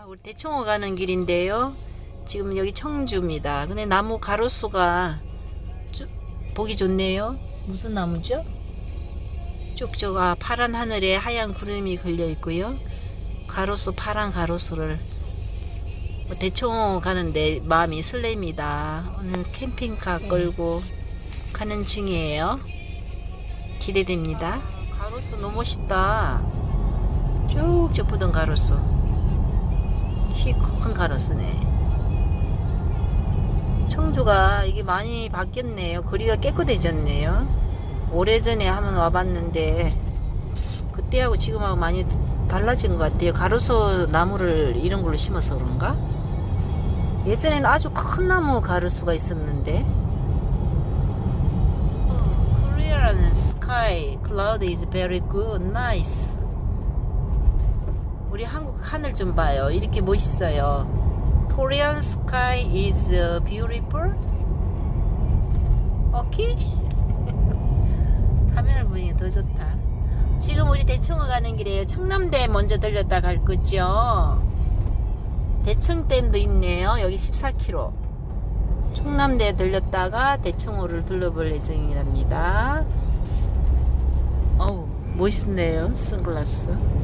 아, 우리 대청호 가는 길인데요. 지금 여기 청주입니다. 근데 나무 가로수가 쭉 보기 좋네요. 무슨 나무죠? 쭉쭉 아 파란 하늘에 하얀 구름이 걸려 있고요. 가로수 파란 가로수를 뭐 대청호 가는데 마음이 설렙니다. 오늘 캠핑카 끌고 가는 중이에요. 기대됩니다. 가로수 너무 멋있다. 쭉쭉 뻗은 가로수. 키큰 가로수네. 청주가 이게 많이 바뀌었네요. 거리가 깨끗해졌네요. 오래전에 한번 와봤는데 그때하고 지금하고 많이 달라진 것 같아요. 가로수 나무를 이런 걸로 심어서 그런가? 예전에는 아주 큰 나무 가로수가 있었는데 Korean sky cloud is very. 우리 한국 하늘 좀 봐요. 이렇게 멋있어요. Korean sky is uh, beautiful. 오케이? 화면을 보니까 더 좋다. 지금 우리 대청호 가는 길이에요. 청남대 먼저 들렸다 갈 거죠. 대청댐도 있네요. 여기 14km. 청남대 들렸다가 대청호를 둘러볼 예정이랍니다. 어우, 멋있네요. 선글라스.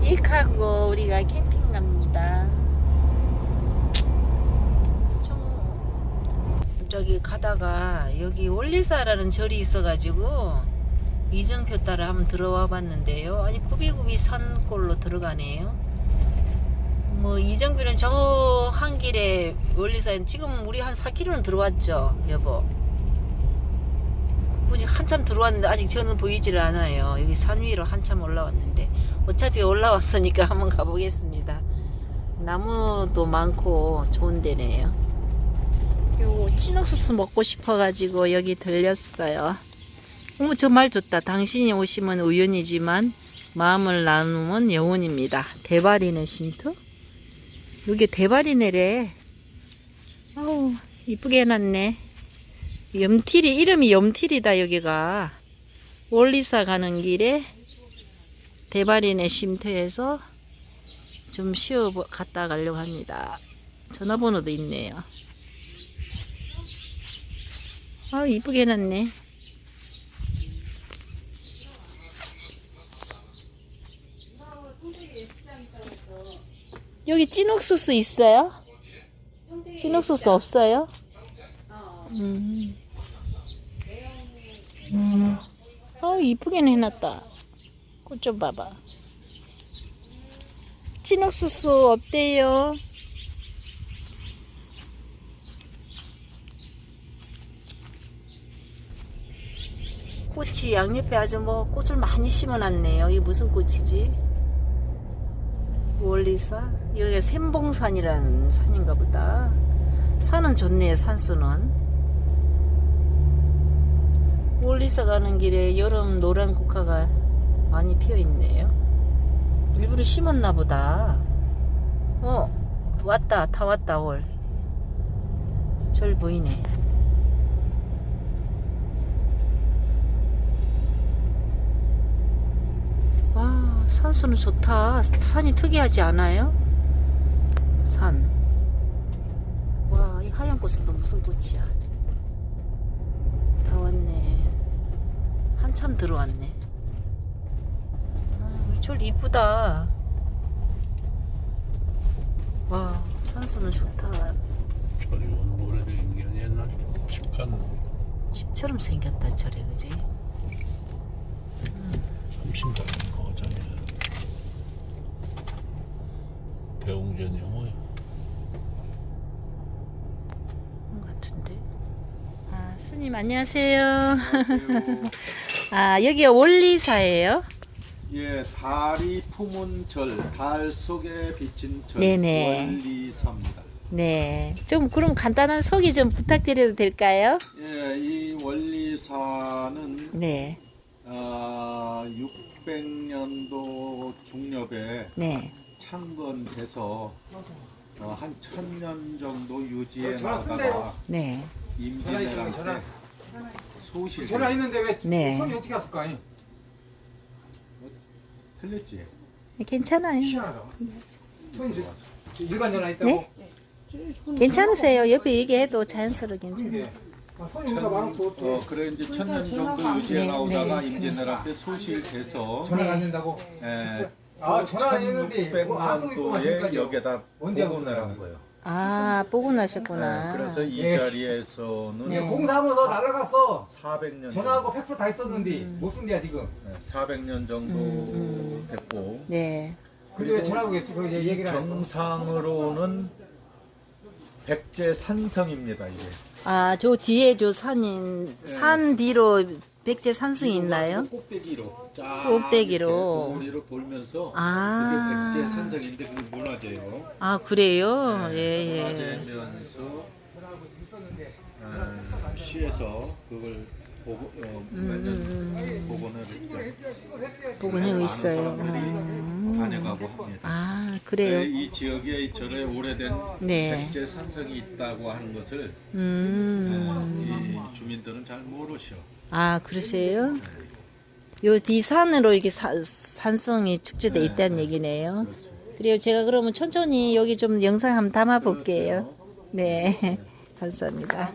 음, 이하고 우리가 캠핑 갑니다. 청, 저기 가다가 여기 올리사라는 절이 있어가지고 이정표 따라 한번 들어와 봤는데요. 아니 구비구비 산골로 들어가네요. 뭐 이정표는 저 한 길에 올리사는 지금 우리 한 4km는 들어왔죠, 여보. 굳이 한참 들어왔는데 아직 저는 보이질 않아요. 여기 산 위로 한참 올라왔는데 어차피 올라왔으니까 한번 가보겠습니다. 나무도 많고 좋은 데네요. 요 찐옥수수 먹고 싶어가지고 여기 들렸어요. 어머 저 말 좋다. 당신이 오시면 우연이지만 마음을 나누면 영원입니다. 대발이네 쉼터? 여기 대발이네래. 아우 이쁘게 해놨네. 염틸이 이름이 염틸이다 여기가. 원리사 가는 길에 대발이네 쉼터에서 좀 쉬어 갔다 가려고 합니다. 전화번호도 있네요. 아 이쁘게 해놨네. 여기 찐옥수수 있어요? 찐옥수수 없어요? 음. 음. 아 이쁘게 해놨다. 꽃 좀 봐봐. 찐옥수수 없대요. 꽃이 양옆에 아주 뭐 꽃을 많이 심어놨네요. 이게 무슨 꽃이지? 원리사? 여기가 샘봉산이라는 산인가 보다. 산은 좋네요, 산수는. 원리사 가는 길에 여름 노란 국화가 많이 피어 있네요. 일부러 심었나 보다. 어, 왔다, 다 왔다, 월. 절 보이네. 와, 산수는 좋다. 산이 특이하지 않아요? 산. 와, 이 하얀 꽃은 또 무슨 꽃이야? 다 왔네. 한참 들어왔네. 아, 우리 이쁘다. 와, 산수는 좋다. 저리 오래된 게 아니라 옛날 집간 집처럼 생겼다, 절에, 그지? 30년 거전이야 대웅전이야 뭐야 그런 것 같은데. 아, 스님 안녕하세요. 아, 여기가 원리사예요? 예, 달이 품은 절, 달 속에 비친 절, 네네. 원리사입니다. 네. 좀 그럼 간단한 소개 좀 부탁드려도 될까요? 예, 이 원리사는 네. 어, 600년도 중엽에 네. 창건돼서 어, 한 천 년 정도 유지해 나가다가 네. 임진왜란 전화 때 소실 전화 있는데 왜 네. 손이 어떻게 갔을까? 틀렸지? 괜찮아요. 희한하다. 손이 저- 일반 전화 있다고? 네? 괜찮으세요. 옆에 얘기해도 자연스럽게 괜찮아요. 이게 아, 손이 우리가 많고 어떻게 어 그래 이제 천년 정도 유지해 네, 나오다가 네. 임진왜란 소실돼서 전화가 안 네. 된다고? 에, 아 전화 안 했는데 뭐 아무 1600년도에 지금까지 여기에다 언제 하고 내란 거예요. 아, 보고 나셨구나. 네, 그래서 이 네. 자리에서는 네. 공사하면서 날아갔어 400년 전화하고 팩스 다 있었는데 못 쓴대야 지금 네, 400년 정도 음, 음. 됐고 네. 근데 왜 전화하고 그 이제 얘기를 안 했어 정상으로는 백제 산성입니다 이게. 아, 저 뒤에 저 산인, 산 뒤로 백제 산성이 있나요? 꼭대기로 쫙 꼭대기로. 이렇게 돌면서 아. 그게 백제 산성인데 그게 문화재예요. 아, 그래요? 네, 예, 예. 문화재면서 어, 시에서 그걸 보고 어, 음, 복원을 했죠. 복원하고 많은 있어요. 사람들이 음. 다녀가고 합니다. 아, 네, 그래요? 이 지역에 저래 오래된 네. 백제 산성이 있다고 하는 것을 음. 어, 이 주민들은 잘 모르셔. 아, 그러세요? 요 뒤 산으로 이게 사, 산성이 축제돼 네, 있다는 네. 얘기네요. 그렇죠. 그래요. 제가 그러면 천천히 여기 좀 영상 한번 담아 볼게요. 네. 감사합니다.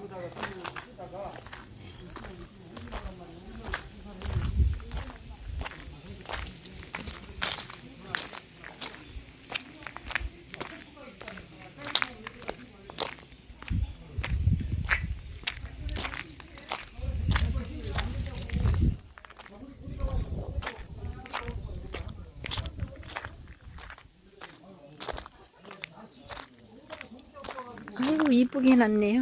아 이쁘게 해놨네요.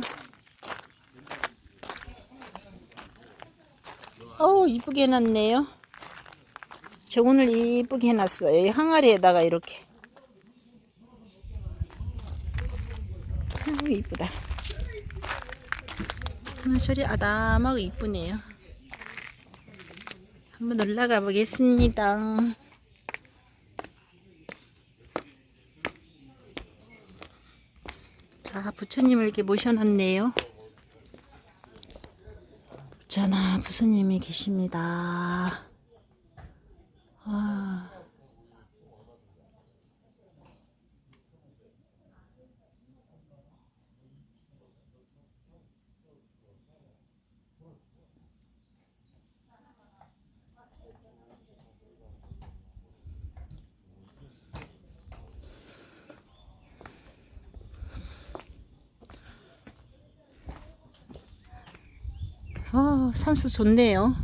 어우 이쁘게 해놨네요. 저 오늘 이쁘게 해놨어요. 이 항아리에다가 이렇게. 아이고 이쁘다. 하나철이 아담하고 이쁘네요. 한번 올라가 보겠습니다. 자, 부처님을 이렇게 모셔놨네요. 있잖아, 부처님이 계십니다. 아. 아, 산수 좋네요.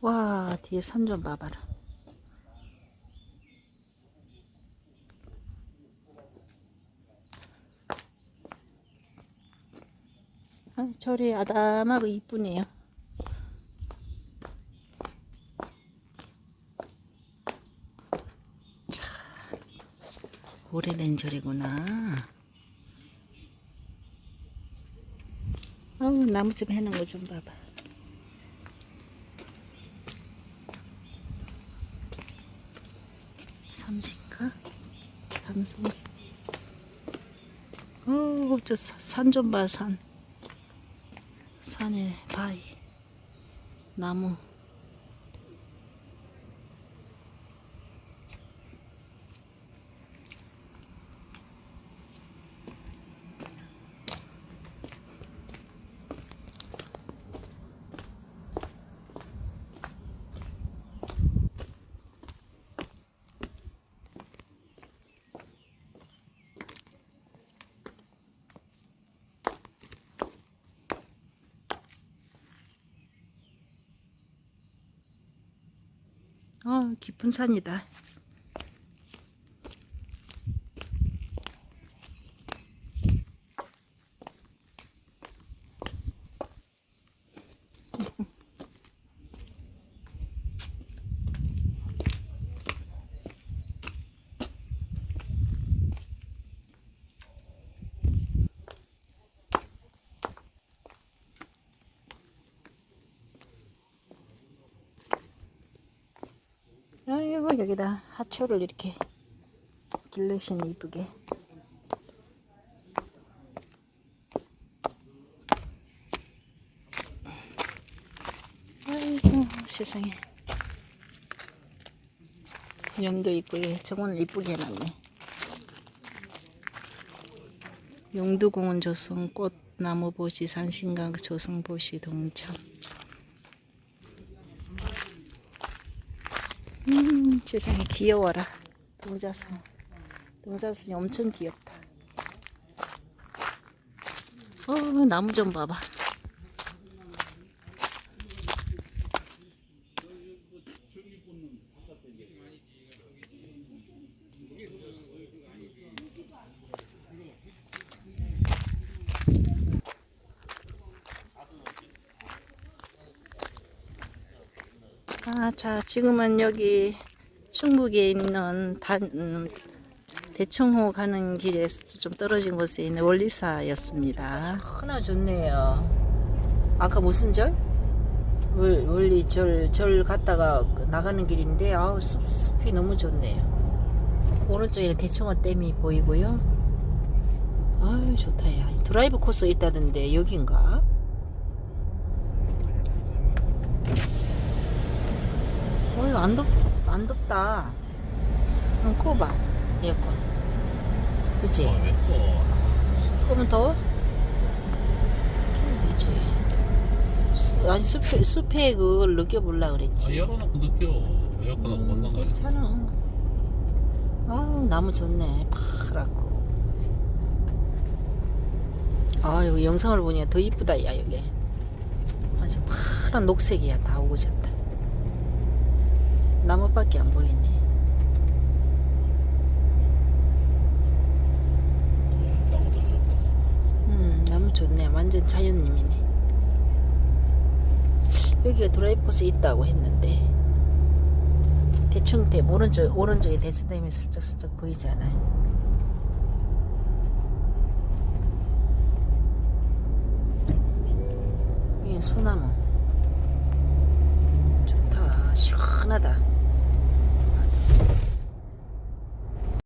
와, 뒤에 산 좀 봐봐라. 아, 절이 아담하고 이쁘네요. 오래된 절이구나. 어우, 나무 좀 해놓은 거 좀 봐봐. 삼식카? 담성. 어, 저산 좀 봐, 산. 산에 바위. 나무. 어, 깊은 산이다. 여기다 하초를 이렇게 길르시네 이쁘게. 아이고 세상에. 연도 있고 예, 저건 이쁘게 해놨네. 용두공원 조성 꽃 나무 보시 산신강 조성 보시 동참. 음 세상에 귀여워라. 동자승. 동자승이 엄청 귀엽다. 어 나무 좀 봐봐. 아, 자, 지금은 여기 충북에 있는 단, 음, 대청호 가는 길에서 좀 떨어진 곳에 있는 원리사였습니다. 하나 좋네요. 아까 무슨 절? 월, 원리 절, 절 갔다가 나가는 길인데, 아우, 숲, 숲이 너무 좋네요. 오른쪽에는 대청호 댐이 보이고요. 아유, 좋다, 야. 드라이브 코스 있다던데, 여긴가? 어이 안 덥, 안 덥다. 응, 꺼봐. 에어컨. 그치? 어, 맵고. 끄면 더워? 켜면 되지. 수- 아니, 숲에, 숲에 그걸 느껴보려 아, 그랬지. 열어놓고 느껴. 에어컨 하고 음, 만난 거 아니야? 괜찮아. 아우, 나무 좋네. 파랗고. 아, 여기 영상을 보니까 더 이쁘다, 야, 여기. 아주 파란 녹색이야, 다 오고 졌다. 나무밖에 안 보이네. 음, 나무 좋네. 완전 자연님이네. 여기가 드라이브 코스 있다고 했는데 대충댐 오른쪽 오른쪽에 대청댐이 슬쩍슬쩍 보이잖아요. 소나무 좋다 시원하다.